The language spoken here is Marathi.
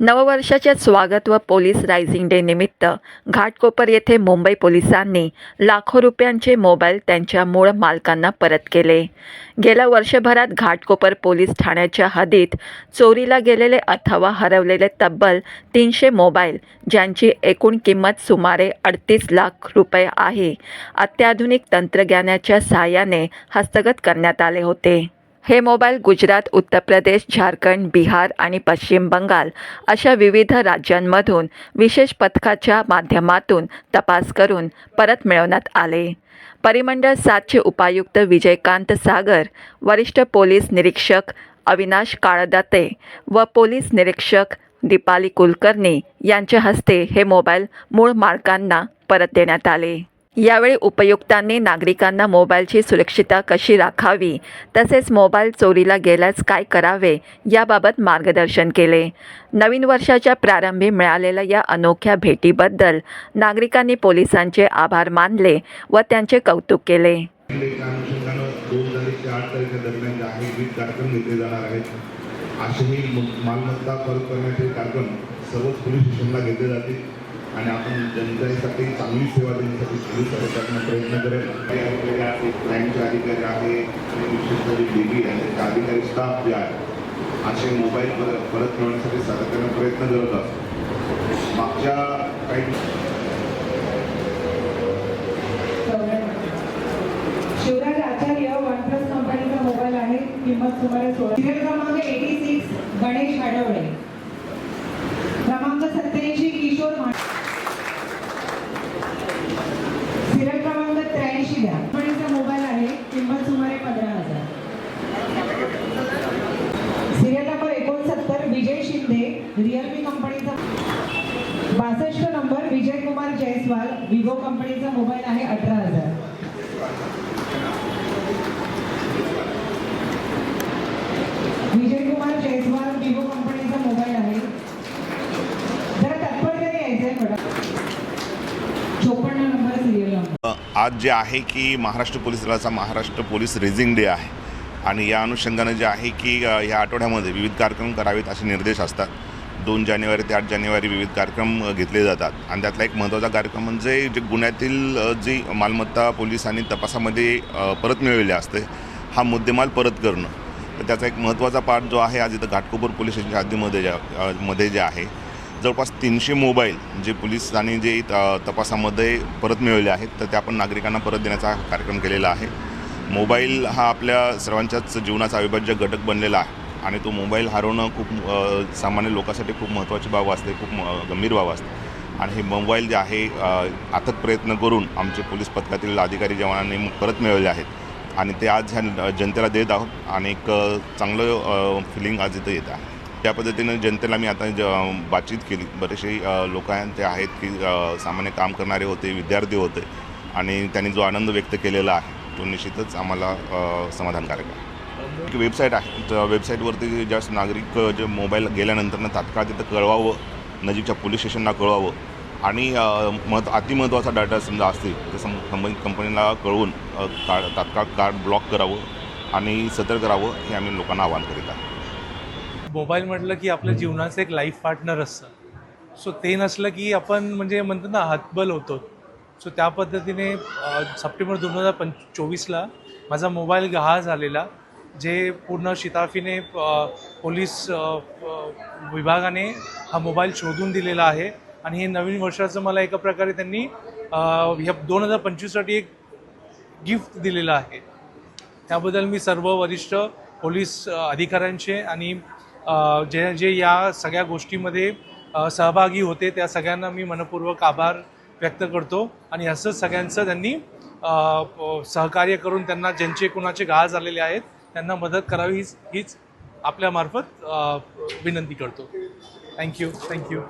नववर्षाचे स्वागत व पोलीस रायझिंग डे निमित्त घाटकोपर येथे मुंबई पोलिसांनी लाखो रुपयांचे मोबाईल त्यांच्या मूळ मालकांना परत केले. गेल्या वर्षभरात घाटकोपर पोलीस ठाण्याच्या हद्दीत चोरीला गेलेले अथवा हरवलेले तब्बल तीनशे मोबाईल ज्यांची एकूण किंमत सुमारे अडतीस लाख रुपये आहे अत्याधुनिक तंत्रज्ञानाच्या सहाय्याने हस्तगत करण्यात आले होते. हे मोबाईल गुजरात उत्तर प्रदेश झारखंड बिहार आणि पश्चिम बंगाल अशा विविध राज्यांमधून विशेष पथकाच्या माध्यमातून तपास करून परत मिळवण्यात आले. परिमंडळ सातचे उपायुक्त विजयकांत सागर वरिष्ठ पोलीस निरीक्षक अविनाश काळदाते व पोलीस निरीक्षक दीपाली कुलकर्णी यांच्या हस्ते हे मोबाईल मूळ मालकांना परत देण्यात आले. यावेळी उपयुक्तांनी नागरिकांना मोबाईलची सुरक्षितता कशी राखावी तसेच मोबाईल चोरीला गेल्यास काय करावे याबाबत मार्गदर्शन केले. नवीन वर्षाच्या प्रारंभी मिळालेल्या या अनोख्या भेटीबद्दल नागरिकांनी पोलिसांचे आभार मानले व त्यांचे कौतुक केले. असेही मालमत्ता परत करण्याचे कार्यक्रम सर्वच पोलीस स्टेशनला घेतले जातील. आणि आपण जनतेसाठी चांगली सेवा देण्यासाठी पोलीस प्रशासनाने प्रयत्न करेल. काही आपल्याकडे आहे, क्राईमचे अधिकारी आहे आणि विशेषतः जे डेली आहे. त्या अधिकारी स्टाफ जे आहे असे मोबाईल परत परत मिळवण्यासाठी सातत्याने प्रयत्न करत असतो. मागच्या काही शिवराज आचार्य वन प्लस कंपनीचा मोबाईल आहे. किंमत सुमारे सोळा सिरियल क्रमांक एटी सिक्स गणेश हाडवळे क्रमांक सत्याऐंशी किशोर मा सिरियल क्रमांक त्र्याऐंशी द्या कंपनीचा मोबाईल आहे किंमत सुमारे पंधरा हजार सिरियल नंबर एकोणसत्तर विजय शिंदे रिअलमी कंपनीचा बासष्ट नंबर विजय कुमार जयस्वाल विवो कंपनीचा मोबाईल आहे अठरा हजार. विजय कुमार जयस्वाल विवो कंपनीचा मोबाईल आहे. जरा तात्पर्य यायचंय मॅडम चोपन्न नंबर सिरियल नंबर आज जे आहे की महाराष्ट्र पोलीस दलाचा महाराष्ट्र पोलीस रेझिंग डे आहे. आणि या अनुषंगानं जे आहे की ह्या या आठवड्यामध्ये विविध कार्यक्रम करावेत असे निर्देश असतात. दोन जानेवारी ते आठ जानेवारी विविध कार्यक्रम घेतले जातात. आणि त्यातला एक महत्त्वाचा कार्यक्रम म्हणजे जे गुन्ह्यातील जी मालमत्ता पोलिसांनी तपासामध्ये परत मिळवली असते हा मुद्देमाल परत करणं. तर त्याचा एक महत्त्वाचा पार्ट जो आहे आज इथं घाटकोपर पोलीस स्टेशनच्या हद्दीमध्ये ज्या मध्ये जे आहे जवळपास तीनशे मोबाईल जे पोलिसांनी जे तपासामध्ये परत मिळवले आहेत तर ते आपण नागरिकांना परत देण्याचा कार्यक्रम केलेला आहे. मोबाईल हा आपल्या सर्वांच्याच जीवनाचा अविभाज्य घटक बनलेला आहे. आणि तो मोबाईल हरवणं खूप सामान्य लोकांसाठी खूप महत्त्वाची बाब असते खूप गंभीर बाब असते. आणि हे मोबाईल जे आहे अथक प्रयत्न करून आमचे पोलीस पथकातील अधिकारी जवानांनी परत मिळवले आहेत. आणि ते आज ह्या जनतेला देत आहोत आणि एक चांगलं फिलिंग आज इथं येत आहे. त्या पद्धतीनं जनतेला मी आता ज बातचीत केली. बरेचसे लोक ते आहेत की सामान्य काम करणारे होते विद्यार्थी होते. आणि त्यांनी जो आनंद व्यक्त केलेला आहे तो निश्चितच आम्हाला समाधानकारक आहे. एक वेबसाईट आहे त्या वेबसाईटवरती ज्या नागरिक जे मोबाईल गेल्यानंतर तात्काळ तिथं कळवावं नजीकच्या पोलीस स्टेशनला कळवावं आणि अ, अतिमहत्त्वाचा डाटा समजा असतील तर सं संबंधित कंपनीला कळवून कार्ड तात्काळ कार्ड ब्लॉक करावं आणि सतर्क करावं हे आम्ही लोकांना आवाहन करीत आहोत मोबाईल म्हटलं की आपल्या जीवनाचं एक लाईफ पार्टनर असतं. सो ते नसलं की आपण म्हणजे म्हणतो ना हातबल होतो. सो त्या पद्धतीने सप्टेंबर दोन हजार पंच चोवीसला माझा मोबाईल गहाळ झालेला जे पूर्ण शिताफीने पोलीस विभागाने हा मोबाईल शोधून दिलेला आहे. आणि हे नवीन वर्षाचं मला एका प्रकारे त्यांनी ह्या दोन हजार पंचवीससाठी एक गिफ्ट दिलेलं आहे. त्याबद्दल मी सर्व वरिष्ठ पोलीस अधिकाऱ्यांचे आणि जे जे या सगळ्या गोष्टीमध्ये सहभागी होते त्या सगळ्यांना मी मनपूर्वक आभार व्यक्त करतो आणि असं सगळ्यांचं त्यांनी प- सहकार्य करून त्यांना ज्यांचे कुणाचे घाळ झालेले आहेत त्यांना मदत करावी हीच हीच आपल्यामार्फत विनंती करतो. Thank you thank you